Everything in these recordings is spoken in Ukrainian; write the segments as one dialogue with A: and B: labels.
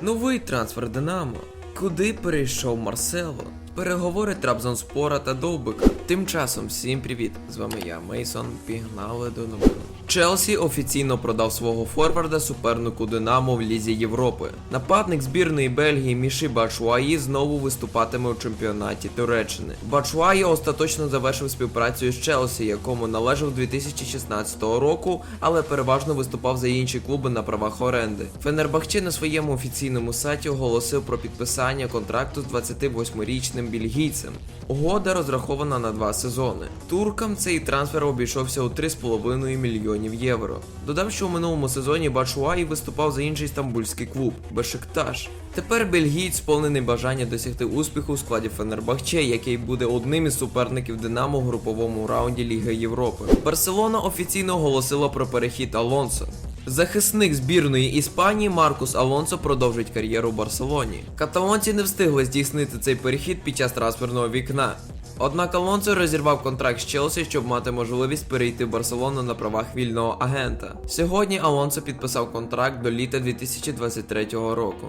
A: Новий трансфер Динамо. Куди перейшов Марсело? Переговори Трабзонспора та Довбика. Тим часом всім привіт! З вами я, Мейсон. Пігнали до новин. Челсі офіційно продав свого форварда супернику Динамо в Лізі Європи. Нападник збірної Бельгії Міші Бачуаї знову виступатиме у чемпіонаті Туреччини. Бачуаї остаточно завершив співпрацю з Челсі, якому належав 2016 року, але переважно виступав за інші клуби на правах оренди. Фенербахче на своєму офіційному сайті оголосив про підписання контракту з 28-річним бельгійцем. Угода розрахована на два сезони. Туркам цей трансфер обійшовся у 3,5 мільйонів євро. Додам, що у минулому сезоні Бачуаї виступав за інший стамбульський клуб Бешикташ. Тепер бельгієць сповнений бажання досягти успіху у складі Фенербахче, який буде одним із суперників Динамо в груповому раунді Ліги Європи. Барселона офіційно оголосила про перехід Алонсо. Захисник збірної Іспанії Маркус Алонсо продовжить кар'єру в Барселоні. Каталонці не встигли здійснити цей перехід під час трансферного вікна. Однак Алонсо розірвав контракт з Челсі, щоб мати можливість перейти в Барселону на правах вільного агента. Сьогодні Алонсо підписав контракт до літа 2023 року.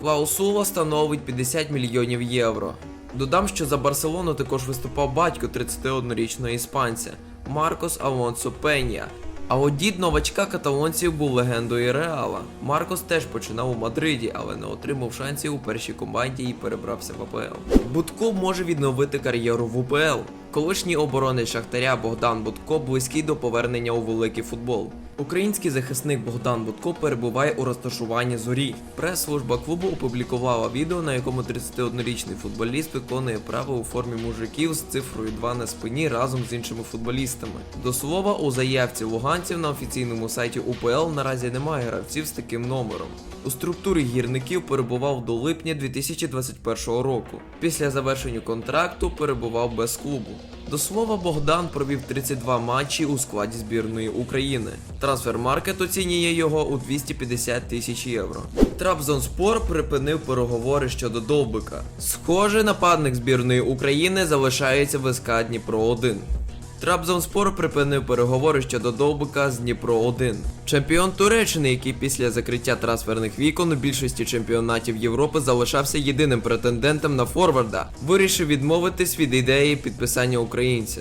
A: Клаусула становить 50 мільйонів євро. Додам, що за Барселону також виступав батько 31-річного іспанця Маркос Алонсо Пенья. А от дід новачка каталонців був легендою Реала. Маркос теж починав у Мадриді, але не отримав шансів у першій команді і перебрався в АПЛ. Будко може відновити кар'єру в УПЛ. Колишній оборонець Шахтаря Богдан Будко близький до повернення у великий футбол. Український захисник Богдан Будко перебуває у розташуванні зорі. Прес-служба клубу опублікувала відео, на якому 31-річний футболіст виконує право у формі мужиків з цифрою 2 на спині разом з іншими футболістами. До слова, у заявці луганців на офіційному сайті УПЛ наразі немає гравців з таким номером. У структурі гірників перебував до липня 2021 року. Після завершення контракту перебував без клубу. До слова, Богдан провів 32 матчі у складі збірної України. Трансфермаркет оцінює його у 250 тисяч євро. Трабзонспор припинив переговори щодо Довбика. Схоже, нападник збірної України залишається в СК Дніпро 1. Трабзонспор припинив переговори щодо Довбика з Дніпро 1. Чемпіон Туреччини, який після закриття трансферних вікон у більшості чемпіонатів Європи залишався єдиним претендентом на форварда, вирішив відмовитись від ідеї підписання українця.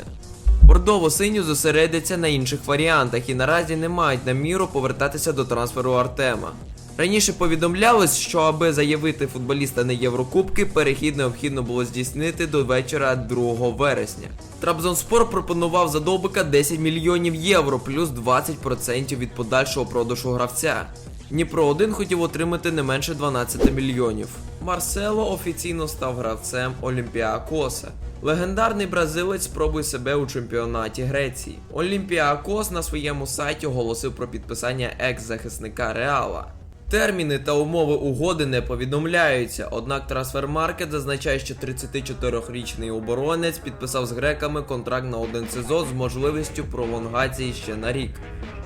A: Бордово-синю зосередяться на інших варіантах і наразі не мають наміру повертатися до трансферу Артема. Раніше повідомлялось, що аби заявити футболіста на Єврокубки, перехід необхідно було здійснити до вечора 2 вересня. Трабзонспор пропонував за Довбика 10 мільйонів євро плюс 20% від подальшого продажу гравця. Дніпро 1 хотів отримати не менше 12 мільйонів. Марсело офіційно став гравцем Олімпіакоса. Легендарний бразилець спробує себе у чемпіонаті Греції. Олімпіакос на своєму сайті оголосив про підписання екс-захисника Реала. Терміни та умови угоди не повідомляються, однак Трансфермаркет зазначає, що 34-річний оборонець підписав з греками контракт на один сезон з можливістю пролонгації ще на рік.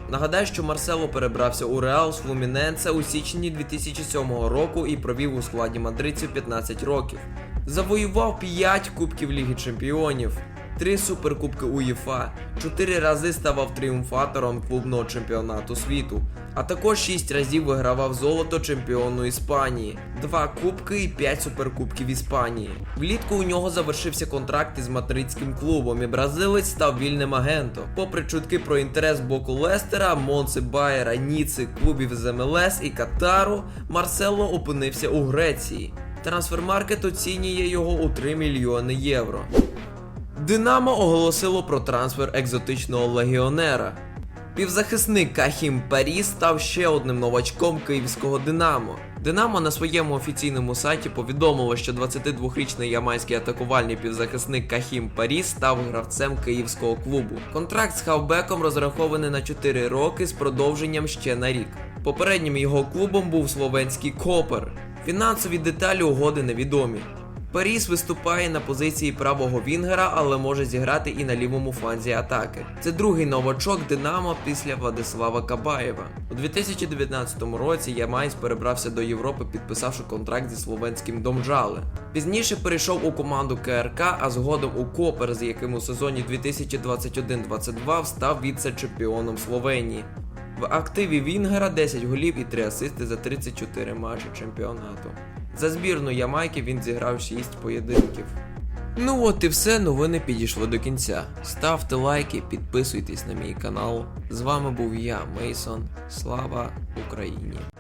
A: Нагадаю, що Марсело перебрався у Реал з Флуміненце у січні 2007 року і провів у складі мадридців 15 років. Завоював 5 кубків Ліги Чемпіонів, 3 суперкубки УЄФА, 4 рази ставав тріумфатором клубного чемпіонату світу, а також 6 разів вигравав золото чемпіону Іспанії, 2 кубки і 5 суперкубків Іспанії. Влітку у нього завершився контракт із мадридським клубом, і бразилець став вільним агентом. Попри чутки про інтерес боку Лестера, Монси Байера, Ніци, клубів з МЛС і Катару, Марсело опинився у Греції. Трансфермаркет оцінює його у 3 мільйони євро. Динамо оголосило про трансфер екзотичного легіонера. Півзахисник Кахім Парі став ще одним новачком київського Динамо. Динамо на своєму офіційному сайті повідомило, що 22-річний ямайський атакувальний півзахисник Кахім Парі став гравцем київського клубу. Контракт з хавбеком розрахований на 4 роки з продовженням ще на рік. Попереднім його клубом був словенський Копер. Фінансові деталі угоди невідомі. Паріс виступає на позиції правого вінгера, але може зіграти і на лівому фланзі атаки. Це другий новачок Динамо після Владислава Кабаєва. У 2019 році Ямайць перебрався до Європи, підписавши контракт зі словенським Домжале. Пізніше перейшов у команду КРК, а згодом у Копер, з яким у сезоні 2021-22 став віце-чемпіоном Словенії. В активі Вінгера 10 голів і 3 асисти за 34 матчі чемпіонату. За збірну Ямайки він зіграв 6 поєдинків. Ну от і все, новини підійшли до кінця. Ставте лайки, підписуйтесь на мій канал. З вами був я, Мейсон. Слава Україні!